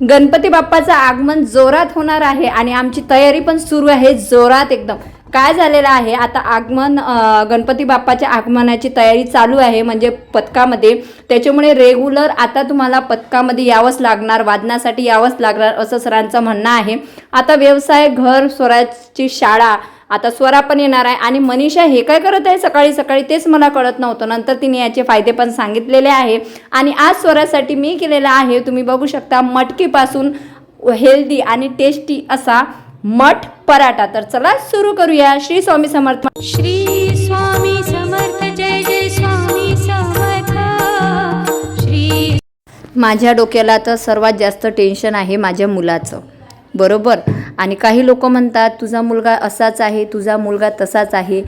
गणपती बाप्पाचं आगमन जोरात होणार आहे आणि आमची तयारी पण सुरू आहे जोरात एकदम. काय झालेलं आहे? आता आगमन गणपती बाप्पाच्या आगमनाची तयारी चालू आहे म्हणजे पथकामध्ये. त्याच्यामुळे रेग्युलर आता तुम्हाला पथकामध्ये यावंच लागणार वादनासाठी यावंच लागणार असं सरांचं म्हणणं आहे. आता व्यवसाय घर स्वराजची शाळा आता स्वरा पण येणार आहे. आणि मनीषा हे काय करत आहे? सकाळी सकाळी तेच मला कळत नव्हतं. नंतर तिने याचे फायदे पण सांगितलेले आहे. आणि आज स्वरासाठी मी केलेला आहे तुम्ही बघू शकता मटकीपासून हेल्दी आणि टेस्टी असा मठ पराठा. तर चला सुरू करूया. श्री स्वामी समर्थ. श्री स्वामी समर्थ जय जय स्वामी समर्थ. श्री माझ्या डोक्याला तर सर्वात जास्त टेन्शन आहे माझ्या मुलाचं. बरोबर? आणि काही लोक म्हणतात तुझा मुलगा असाच आहे तुझा मुलगा तसाच आहे.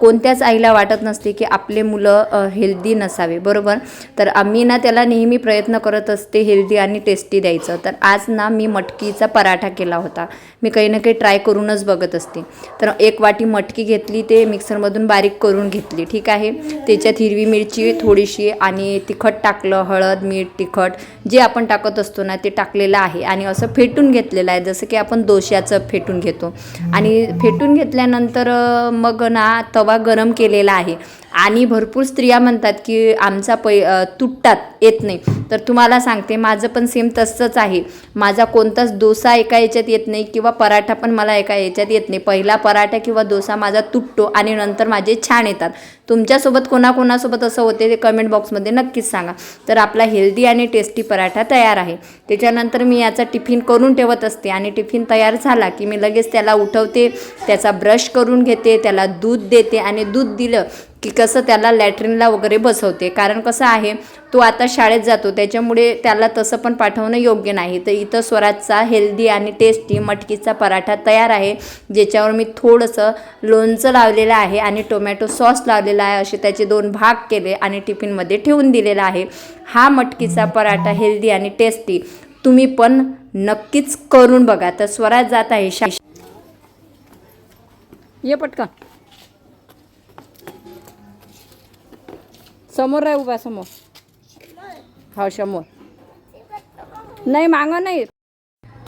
कोणत्याच आईला वाटत नसते की आपले मुलं हेल्दी नसावे बरोबर? तर आम्ही ना त्याला नेहमी प्रयत्न करत असते हेल्दी आणि टेस्टी द्यायचं. तर आज ना मी मटकीचा पराठा केला होता. मी काही ना काही ट्राय करूनच बघत असते. तर एक वाटी मटकी घेतली ते मिक्सरमधून बारीक करून घेतली ठीक आहे? त्याच्यात हिरवी मिरची थोडीशी आणि तिखट टाकलं हळद मीठ तिखट जे आपण टाकत असतो ना ते टाकलेलं आहे आणि असं फेटून घेतलेलं आहे. जसं की आपण दोश्याचं फेटून घेतो. आणि फेटून घेतल्यानंतर मग ना तवा गरम केलेला आहे. आणि भरपूर स्त्रिया म्हणतात की आमचा पै तुटतात येत नाही. तर तुम्हाला सांगते माझं पण सेम तसंच आहे. माझा कोणताच डोसा एका याच्यात येत नाही किंवा पराठा पण मला एका याच्यात येत नाही. पहिला पराठा किंवा डोसा माझा तुटतो आणि नंतर माझे छान येतात. तुमच्यासोबत कोणाकोणासोबत असं होते ते कमेंट बॉक्समध्ये नक्कीच सांगा. तर आपला हेल्दी आणि टेस्टी पराठा तयार आहे. त्याच्यानंतर मी याचा टिफिन करून ठेवत असते आणि टिफिन तयार झाला की मी लगेच त्याला उठवते त्याचा ब्रश करून घेते त्याला दूध देते आणि दूध दिलं की कसं त्याला लॅट्रिनला वगैरे बसवते. कारण कसं आहे तो आता शाळेत जातो त्याच्यामुळे त्याला तसं पण पाठवणं योग्य नाही. तर इथं स्वराजचा हेल्दी आणि टेस्टी मटकीचा पराठा तयार आहे ज्याच्यावर मी थोडंसं लोणचं लावलेलं आहे आणि टोमॅटो सॉस लावलेला आहे असे त्याचे दोन भाग केले आणि टिफिनमध्ये ठेवून दिलेला आहे. हा मटकीचा पराठा हेल्दी आणि टेस्टी तुम्ही पण नक्कीच करून बघा. तर स्वराज जात आहे शा ये पटकन. समोर आहे उभा समोर. हो समोर. नाही मागं नाही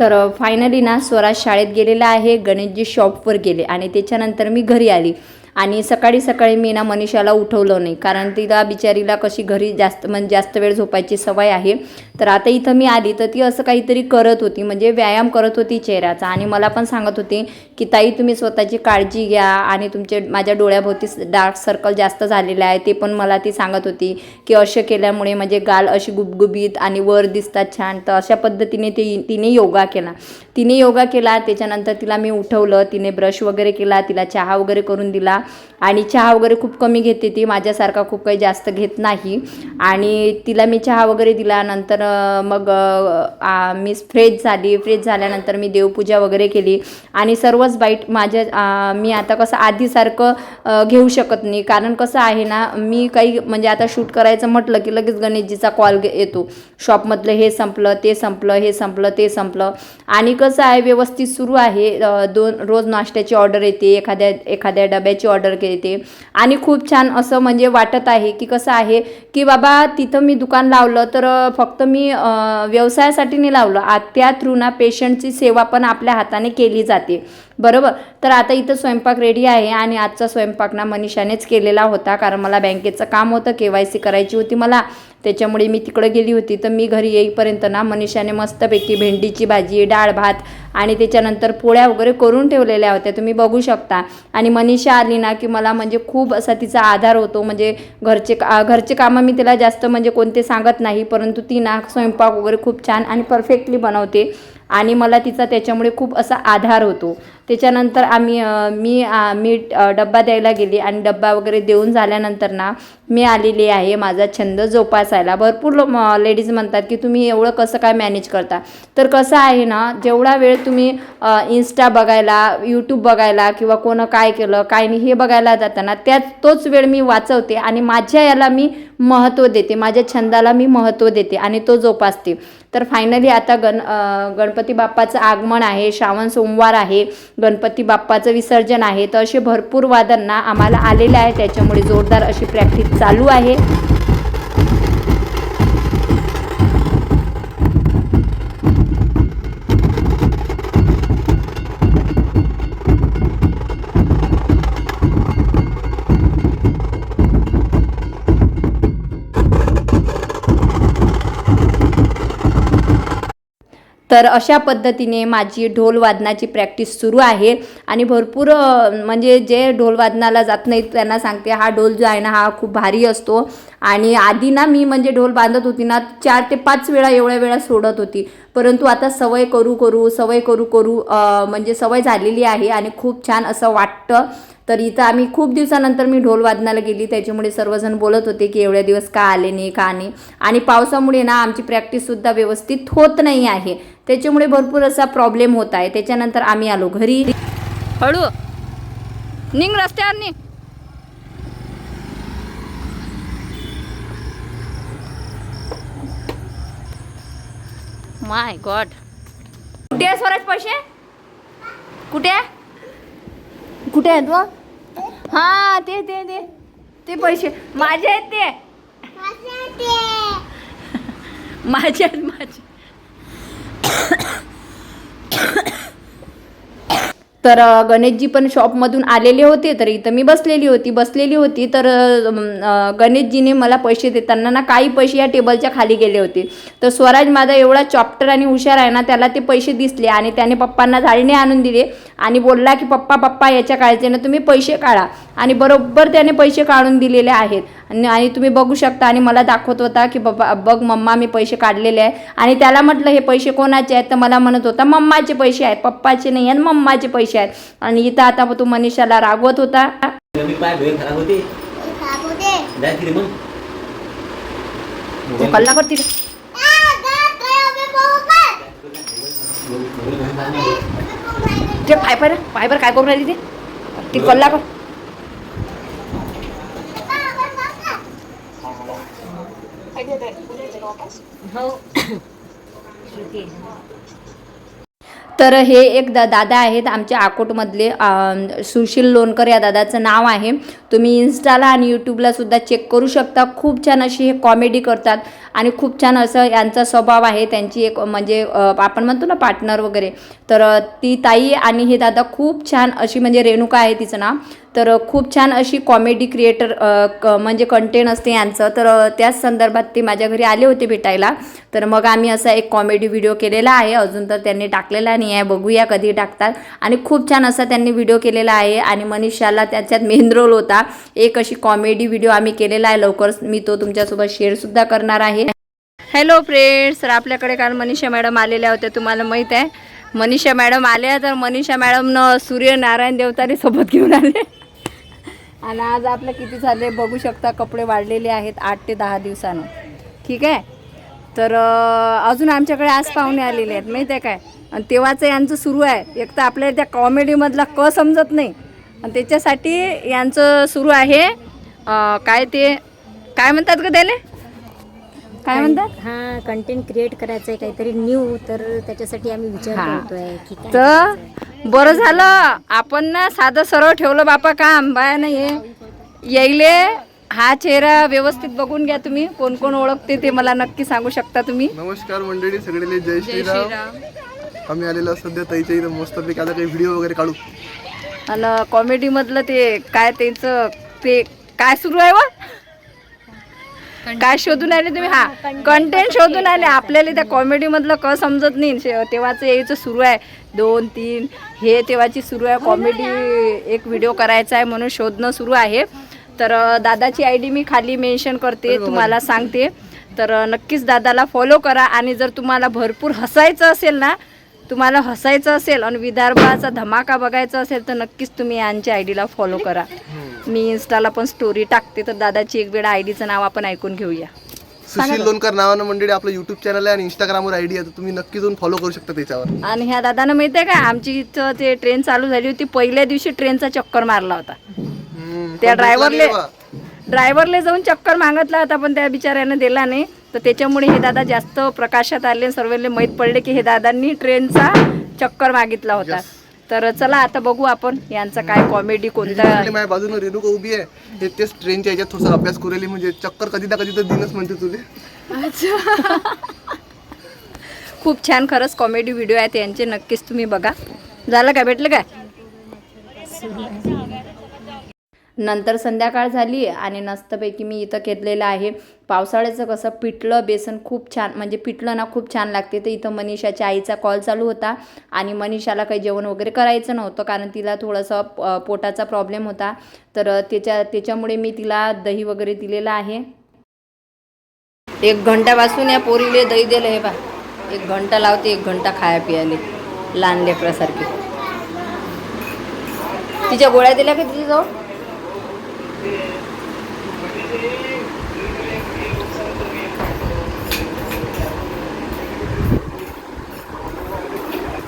तर फायनली ना स्वराज शाळेत गेलेला आहे गणेशजी शॉपवर गेले आणि त्याच्यानंतर मी घरी आली. आणि सकाळी सकाळी मी ना मनीषाला उठवलं नाही कारण तिला बिचारीला कशी घरी जास्त म्हणजे जास्त वेळ झोपायची सवय आहे. तर आता इथं मी आली तर ती असं काहीतरी करत होती म्हणजे व्यायाम करत होती चेहऱ्याचा. आणि मला पण सांगत होती की ताई तुम्ही स्वतःची काळजी घ्या आणि तुमचे माझ्या डोळ्याभोवती डार्क सर्कल जास्त झालेले आहे. ते पण मला ती सांगत होती की असे केल्यामुळे म्हणजे गाल अशी गुबगुबीत आणि वर दिसतात छान. तर अशा पद्धतीने ती तिने योगा केला. तिने योगा केला त्याच्यानंतर तिला मी उठवलं तिने ब्रश वगैरे केला तिला चहा वगैरे करून दिला. आणि चहा वगैरे खूप कमी घेते ती माझ्यासारखा खूप काही जास्त घेत नाही. आणि तिला मी चहा वगैरे दिला नंतर मग आ, मी फ्रेश झाली. फ्रेश झाल्यानंतर मी देवपूजा वगैरे केली. आणि सर्वच बाईट माझ्या मी आता कसं आधीसारखं घेऊ शकत नाही. कारण कसं आहे ना मी काही म्हणजे आता शूट करायचं म्हटलं की लगेच गणेशजीचा कॉल येतो. शॉपमधलं हे संपलं ते संपलं हे संपलं ते संपलं. आणि कसं आहे व्यवस्थित सुरू आहे. दोन रोज नाश्त्याची ऑर्डर येते. एखाद्या एखाद्या डब्याची ऑर्डर येते. आणि खूप छान असं म्हणजे वाटत आहे की कसं आहे की बाबा तिथं मी दुकान लावलं तर फक्त मी मी व्यवसायासाठी नाही लावलं. आ त्या थ्रू ना पेशंटची सेवा पण आपल्या हाताने केली जाते. बरोबर. तर आता इथं स्वयंपाक रेडी आहे आणि आजचा स्वयंपाक ना मनीषानेच केलेला होता. कारण मला बँकेचं काम होतं के वाय सी करायची होती मला. त्याच्यामुळे मी तिकडं गेली होती. तर मी घरी येईपर्यंत ना मनीषाने मस्तपैकी भेंडीची भाजी डाळ भात आणि त्याच्यानंतर पोळ्या वगैरे करून ठेवलेल्या होत्या. तुम्ही बघू शकता. आणि मनीषा आली ना की मला म्हणजे खूप असा तिचा आधार होतो. म्हणजे घरचे का घरचे कामं मी तिला जास्त म्हणजे कोणते सांगत नाही. परंतु ती ना स्वयंपाक वगैरे खूप छान आणि परफेक्टली बनवते. आणि मला तिचा त्याच्यामुळे खूप असा आधार होतो. त्याच्यानंतर आम्ही मी मी डब्बा द्यायला गेली आणि डब्बा वगैरे देऊन झाल्यानंतर ना मी आलेली आहे माझा छंद जोपासायला. भरपूर लेडीज म्हणतात की तुम्ही एवढं कसं काय मॅनेज करता? तर कसं आहे ना जेवढा वेळ तुम्ही इन्स्टा बघायला यूट्यूब बघायला किंवा कोणं काय केलं काय नाही हे बघायला जाताना त्यात तोच वेळ मी वाचवते आणि माझ्या याला मी महत्त्व देते. माझ्या छंदाला मी महत्त्व देते आणि तो जोपासते. तर फायनली आता गण गण गणपती बाप्पाचं आगमन आहे श्रावण सोमवार आहे गणपती बाप्पाचं विसर्जन आहे तर असे भरपूर वादन आम्हाला आलेले आहे. त्याच्यामुळे जोरदार अशी प्रॅक्टिस चालू आहे. तर अशा पद्धतीने माझी ढोल वादनाची प्रॅक्टिस सुरू आहे. आणि भरपूर म्हणजे जे ढोल वादनाला जात नाहीत त्यांना सांगते हा ढोल जो आहे ना हा खूप भारी असतो. आणि आधी ना मी म्हणजे ढोल बांधत होती ना चार ते पाच वेळा एवढ्या वेळा सोडत होती. परंतु आता सवय करू करू सवय करू करू म्हणजे सवय झालेली आहे आणि खूप छान असं वाटतं. तर इथं आम्ही खूप दिवसानंतर मी ढोल वादनाला गेली. त्याच्यामुळे सर्वजण बोलत होते की एवढ्या दिवस का आले नाही का नाही. आणि पावसामुळे ना आमची प्रॅक्टिससुद्धा व्यवस्थित होत नाही आहे. त्याच्यामुळे भरपूर असा प्रॉब्लेम होत आहे. त्याच्यानंतर आम्ही आलो घरी. हळू. निघ रस्त्यावर निघ. माय गॉड कुठे आहे स्वराज पैसे? कुठे आहे? कुठे आहेत व? हा ते ते ते. ते पैसे. माझे आहेत ते. माझे आहेत माझे. तर गणेशजी पण शॉपमधून आलेले होते तर इथं मी बसलेली होती. बसलेली होती तर गणेशजीने मला पैसे देताना ना काही पैसे या टेबलच्या खाली गेले होते. तर स्वराज माझा एवढा चॉप्टर आणि हुशार आहे ना त्याला ते पैसे दिसले आणि त्याने पप्पांना झाडणे आणून दिले. आणि बोलला की पप्पा पप्पा याच्या काळजीनं तुम्ही पैसे काढा आणि बरोबर त्याने पैसे काढून दिलेले आहेत आणि आणि तुम्ही बघू शकता आणि मला दाखवत होता की बाबा बघ मम्मा मी पैसे काढलेले आहे आणि त्याला म्हटलं हे पैसे कोणाचे आहेत तर मला म्हणत होता मम्माचे पैसे आहेत पप्पाचे नाही आहेत मम्माचे पैसे आहेत आणि इथं आता तू मनीषाला रागवत होता कल्ला करते ते फायबर फायबर काय करून राहिली ते? ती कल्ला कर तर हे एक दा दादा आहेत आमच्या अकोटमधले सुशील लोणकर या दादाचं नाव आहे. तुम्ही इन्स्टाला आणि यूट्यूबला सुद्धा चेक करू शकता. खूप छान अशी हे कॉमेडी करतात आणि खूप छान असं यांचा स्वभाव आहे. त्यांची एक म्हणजे आपण म्हणतो ना पार्टनर वगैरे. तर ती ताई आणि हे दादा खूप छान अशी म्हणजे रेणुका आहे तिचं नाव. तर खूप छान अशी कॉमेडी क्रिएटर म्हणजे कंटेंट असते यांचं. तर त्याच संदर्भात ते माझ्या घरी आले होते भेटायला. तर मग आम्ही असा एक कॉमेडी व्हिडिओ केलेला आहे. अजून तर त्यांनी टाकलेला नाही आहे. बघूया कधी टाकतात. आणि खूप छान असा त्यांनी व्हिडिओ केलेला आहे. आणि मनीषाला त्याच्यात मेन रोल होता. एक अशी कॉमेडी व्हिडिओ आम्ही केलेला आहे. लवकरच मी तो तुमच्यासोबत शेअरसुद्धा करणार आहे. हॅलो फ्रेंड्स तर आपल्याकडे काल मनीषा मॅडम आलेल्या होत्या. तुम्हाला माहीत आहे. मनीषा मॅडम आल्या तर मनीषा मॅडमनं सूर्यनारायण देवतारी सोबत घेऊन आले. आणि आज आपलं किती झाले बघू शकता कपडे वाढलेले आहेत आठ ते दहा दिवसानं. ठीक आहे? तर अजून आमच्याकडे आज पाहुणे आलेले आहेत माहीत आहे काय? आणि तेव्हाचं यांचं सुरू आहे. एक तर आपल्याला त्या कॉमेडीमधला क समजत नाही. आणि त्याच्यासाठी यांचं सुरू आहे काय ते काय म्हणतात ग त्याले? काय म्हणतात? हा कंटेंट क्रिएट करायचं आहे काहीतरी न्यू तर त्याच्यासाठी आम्ही विचार. करतोय तर बरं झालं. आपण ना साधं सरळ ठेवलं बापा काम. बाया नाही हे यायले हा चेहरा व्यवस्थित बघून घ्या तुम्ही. कोण कोण ओळखते ते मला नक्की सांगू शकता तुम्ही. नमस्कार मंडळी सगळेले जय श्रीराम. आम्ही आलेलो सध्या ताईच्या इथं. मस्तपैकी आता काही व्हिडिओ वगैरे काढू. आणि कॉमेडीमधलं ते काय त्यांचं ते काय सुरू आहे व? काय शोधून आले तुम्ही? हा कंटेंट शोधून आले. आपल्याला त्या कॉमेडीमधलं क समजत नाही. शे- तेव्हाचं यायचं सुरू आहे. दोन तीन. हे तेव्हाची सुरू आहे. कॉमेडी एक व्हिडिओ करायचा आहे म्हणून शोधणं सुरू आहे. तर दादाची आय डी मी खाली मेन्शन करते तुम्हाला सांगते. तर नक्कीच दादाला फॉलो करा. आणि जर तुम्हाला भरपूर हसायचं असेल ना तुम्हाला हसायचं असेल आणि विदर्भाचा धमाका बघायचा असेल तर नक्कीच तुम्ही यांच्या आय डीला फॉलो करा. मी इन्स्टाला पण स्टोरी टाकते. तर दादाची एक वेळा आय डीचं नाव आपण ऐकून घेऊया. सुशील लोणकर नावानं मंडळी आपलं युट्यूब चॅनल आहे आणि इंस्टाग्रामवर आय डी आहे तर तुम्ही नक्की जाऊन फॉलो करू शकता त्याच्यावर. आणि ह्या दादानं माहिती आहे का आमची इथं ते ट्रेन चालू झाली होती पहिल्या दिवशी ट्रेनचा चक्कर मारला होता. त्या ड्रायव्हरले. ड्रायव्हरले जाऊन चक्कर मागितला होता पण त्या बिचाऱ्यानं दिला नाही. तर त्याच्यामुळे हे दादा जास्त प्रकाशात आले सर्वांना माहीत पडले की हे दादांनी ट्रेनचा चक्कर मागितला होता. तर चला आता बघू आपण यांचा काय कॉमेडी कोणता माझ्या बाजूने रेणुका उभी आहे. ते तेच ट्रेनच्या याच्यात थोडासा अभ्यास करेली म्हणजे चक्कर कधी ना कधी तर दिनच म्हणते तुझे खूप छान खरंच कॉमेडी व्हिडिओ आहेत यांचे नक्कीच तुम्ही बघा. झालं काय भेटलं काय? नंतर संध्याकाळ झाली आणि मस्तपैकी मी इथं घेतलेलं आहे. पावसाळ्याचं कसं पिठलं बेसन खूप छान म्हणजे पिठलं ना खूप छान लागते. तर इथं मनीषाच्या आईचा कॉल चालू होता आणि मनीषाला काही जेवण वगैरे करायचं नव्हतं कारण तिला थोडंसं पोटाचा प्रॉब्लेम होता. तर त्याच्या त्याच्यामुळे मी तिला दही वगैरे दिलेलं आहे. एक घंट्यापासून या पोरीले दही दिलं. हे बा एक घंटा लावते एक घंटा खाया पियाले. लहान लेकरासारखे. तिच्या गोळ्या दिल्या का तिच्याजवळ?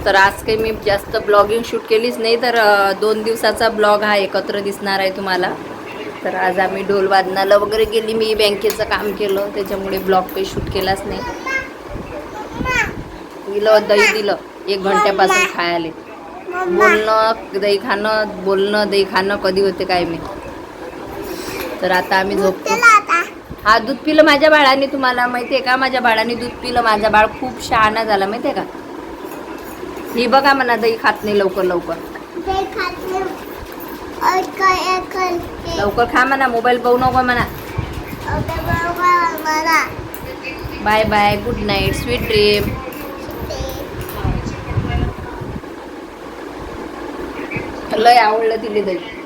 तर आज काही मी जास्त ब्लॉगिंग शूट केलीच नाही तर दोन दिवसाचा ब्लॉग हा एकत्र दिसणार आहे तुम्हाला. तर आज आम्ही ढोल वादनाला वगैरे गेली मी बँकेचं काम केलं त्याच्यामुळे ब्लॉग काही शूट केलाच नाही. दिलं दही दिलं एक घंट्यापासून खायला बोलणं दही खाणं बोलणं दही खाणं कधी होते काय मी. तर आता आम्ही झोपतो. हा दूध पिलं माझ्या बाळाने तुम्हाला माहिती आहे का? माझ्या बाळाने दूध पिलं. माझा बाळ खूप शहाणा झाला माहिती आहे का? ही बघा म्हणा दही खात नाही लवकर लवकर. लवकर खा म्हणा मोबाईल पाहू नको म्हणा. Bye bye good night sweet dream. लय आवडलं तिले दही.